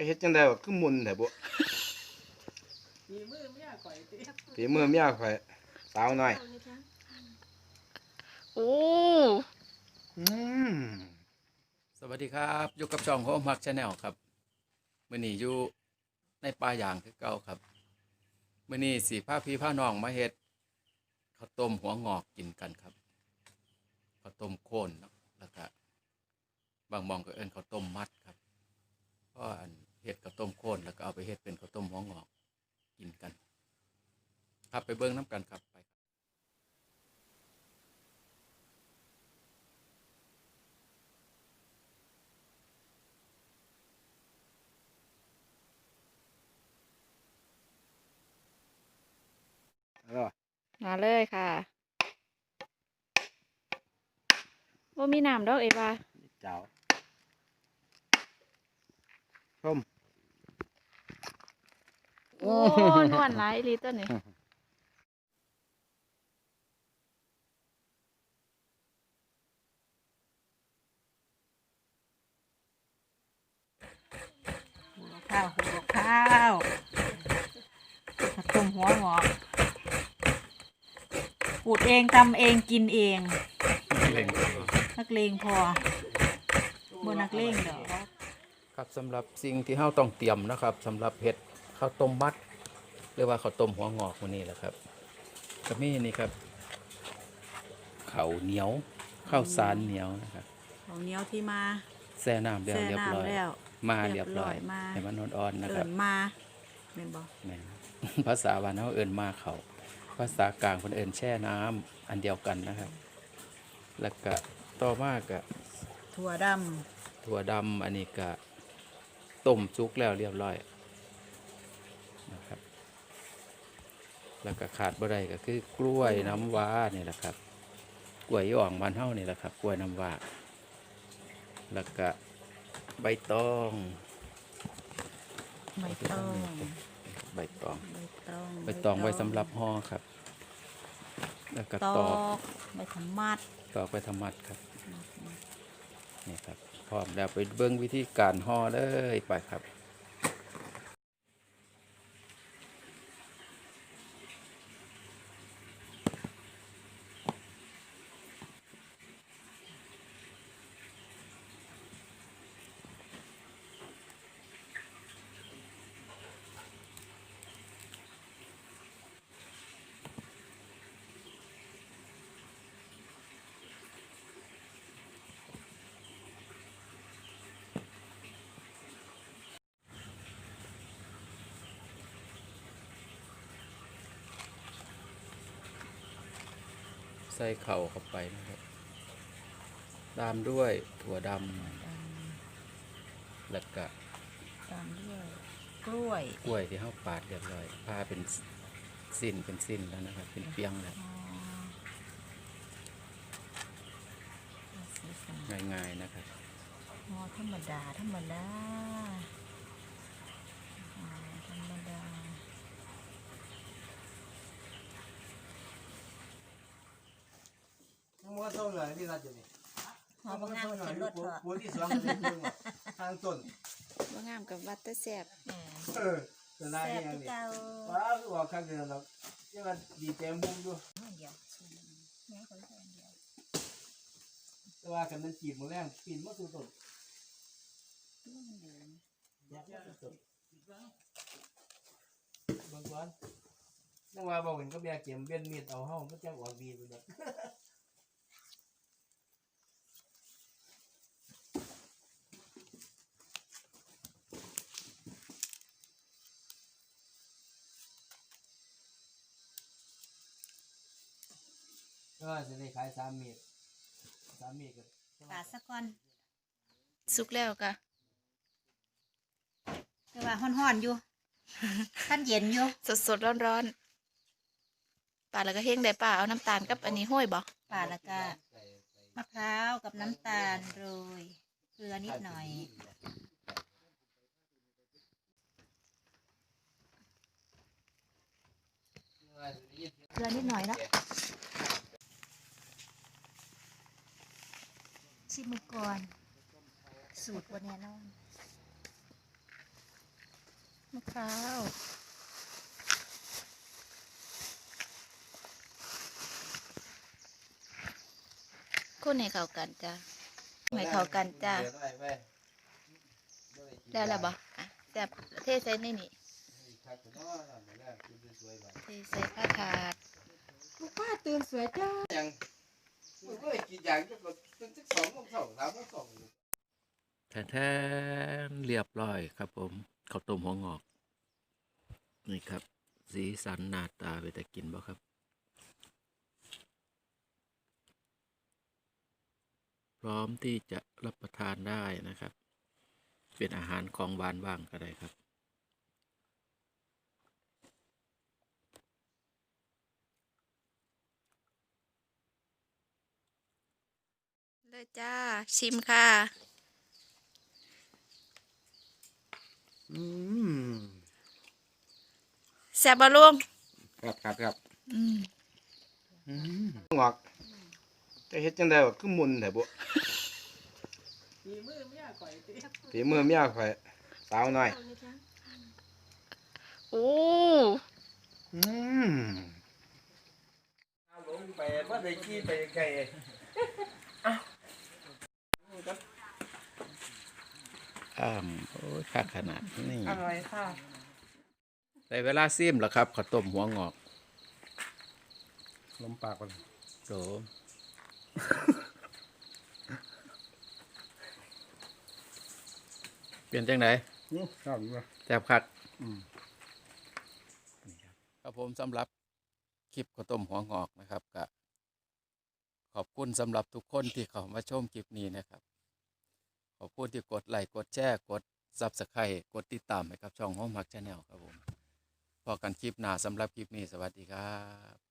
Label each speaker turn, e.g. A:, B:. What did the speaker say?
A: จะเฮ็ดจังได๋วะคือมุนแต่บ่
B: มีมือเมียข่อยติ
A: ฝีมือเมียข่อยสาวน้อย
C: โอ้
A: อืม
D: สวัสดีครับอยู่กับช่องโฮมฮักชาแนลครับมื่อนี้อยู่ในป่าอย่างคือเก่าครับมื่อนี้สีผ้าพี่ผ้าน้องมาเฮ็ดข้าวต้มหัวงอกกินกันครับข้าวต้มโคนเนาะแล้วก็บางหมองก็เอิ้นข้าวต้มมัดครับเพราะอันเฮ็ดข้าวต้มโคนแล้วก็เอาไปเฮ็ดเป็นข้าวต้มหัวงอกกินกัน ครับไปเบิ่งน้ำกันครับไป
A: เอาล่ะ
C: มาเลยค่ะว่ามีน้ำดอกเอ็ดว่า
A: เจ้าส้ม
C: โอ้นวลหลายอีหลีตัวนี้
B: หัวข้าวหัวข้าวต้มหัวหงอกขูดเองทำเองกินเอง
D: เล่ง
B: นักเลงพอบ่นักเลงดอก
D: ครับสำหรับสิ่งที่เฮาต้องเตรียมนะครับสำหรับเฮ็ด ข้าวต้มมัดหรือว่าข้าวต้มหัวงอกมื้อนี้แหละครับก็มีนี่ครับข้าวเหนียวข้าวสารเหนียวนะครับ
B: เอาเหนียวที่มา
D: แช่น้ำแล้ว
B: แช่
D: เรียบร้อย
B: น้ำแล้ว
D: มาเรียบร้อย
B: เรียบร้อยมา
D: ให้มันอ่อนๆนะค
B: เอิ
D: รับ
B: นมาแม่นบ่
D: แม่นภาษาบ้านเฮาเอิ้นมาเขาภาษากลางเพิ่นเอิ้นแช่น้ำอันเดียวกันนะครับ แล้วก็ต่อมาก็
B: ถั่วด
D: ถั่วดำอันนี้ก็ต้มสุกแล้วเรียบร้อยนะครับ แล้วก็ขาดบ่ได้ก็คือกล้วยน้ำว้านี่แหละครับ กล้วยอ่องบ้านเฮานี่แหละครับ กล้วยน้ำว้าแล้วก็ใบตองำ
B: ใบตอง
D: ใบตอง
B: ใบตอง
D: ใบตองไว้สำหรับห่อครับ แล้วก็
B: ต
D: ต
B: อ
D: อก
B: กใบธรรมัด
D: ตอกไปทำมัดครับนี่ครับพร้อมแล้วไปเบิ้งวิธีการห่อเลยไปครับ ส่เข่าเข้าไปนะครับตามด้วยถั่วดำแล้วก็
B: ตามด้วยกล้วย
D: กล้วยที่เฮาปาดเรียบร้อยพาเป็นสิ้นเป็นสิ้นแล้วนะครับ เป็นเปียงแล้ว
B: อ๋อ
D: ง่ายๆนะครับ
B: หอธรรมดา ธรรมดาอ๋อธรรมดา
A: น้อ งว่าเท่าไหร่ที่รัดอยู่นี่
B: หอมงามขึ้นรถเถอะ
A: หัวที่สองก็ได้เพิ่งทางต้น
C: ว่างามกับวัดแต่แซ่บ
A: เออจะได้
B: แซ่บ
A: ยัง
B: ที่
A: นี่
B: เก่า
A: ว้าวคือว่าข้างเดียวเนาะยังว่าดีใจมุ้งอยู่
B: เดียวแม่คนเดียว
A: แต่ว่ากันมันจีบมือแรงปีนมาสู่ต้นอยากมาสู่ต้นบางวันยังว่าบอกเห็นก็แบกเข็มเบี้ยนมีดเอาเฮามันจะออกดีไปแบบ ก็จะได้ขายสามเมตรสามเมตรก็
B: ปาดสักก่อน
C: สุกแล้วก็
B: แต่ว่าห่อนๆอยู่ ท่านเย็นอยู่
C: สดสดร้อนร้อนๆป่าแล้วก็เฮงได้ป่าเอาน้ำตาลกับอันนี้ห้อยบ่
B: ปาดแล้วก็มะพร้าวกับน้ำตาลโรยเกลือนิดหน่อย
C: เกลือนิดหน่อยเนาะ
B: ชิมมือก่อน สูตรวันแน่นอน
C: พร้าวคนให้เข้ากันจ้าให้เข้ากันจ้า
A: เดี๋ยวได้ไป
C: ได้แล้วบ่อะแซ่บเทใส่ในนี่
A: คักเนาะนั่นแหละกินสวยๆไป
C: เทใส่ผ้าถาด
B: ลูกป้าตื่นสวยจ้า
A: ยัง มึงก็เลยกินยางจะก็เป็นสักสองโมงสองสามโมงสอง
D: แท้ๆเรียบร้อยครับผมข้าวต้มหัวงอก นี่ครับ สีสันหน้าตาไปแต่กินบ่ครับพร้อมที่จะรับประทานได้นะครับ เป็นอาหารของหวานว่างก็ได้ครับ
C: เลยจ้า ชิมค่ะ
A: อืม
C: แซ่บบ่ลุง
A: ครับครับครับ
C: อืม
A: อืมงอกจะเฮ็ดจังได๋วะคือมุนแท้บ่ฝีมือเมียข่อยฝีมือเมียข่อยสาวน้อย
C: โอ้
A: อืมเอาลงไปว่าได้ขี้ไปไกล
D: อ้ามโอ้ย ค่าขนาดนี้
B: อร่อยค่ะ
D: ได้เวลาซิมแล้วครับข้าวต้มหัวงอก
A: ลมปากก่อน
D: โสมเปลี่ยนจังไหน
A: อื้อชอบอยู่
D: แทบคัก
A: อืม
D: ครับผมสำหรับคลิปข้าวต้มหัวงอกนะครับก็ขอบคุณสำหรับทุกคนที่เข้ามาชมคลิปนี้นะครับ ขอบคุณที่กดไลค์กดแชร์กด ซับสไครต์กดติดตามให้กับช่องห้องพักชาแนลครับผมพอกันคลิปหน้าสำหรับคลิปนี้สวัสดีครับ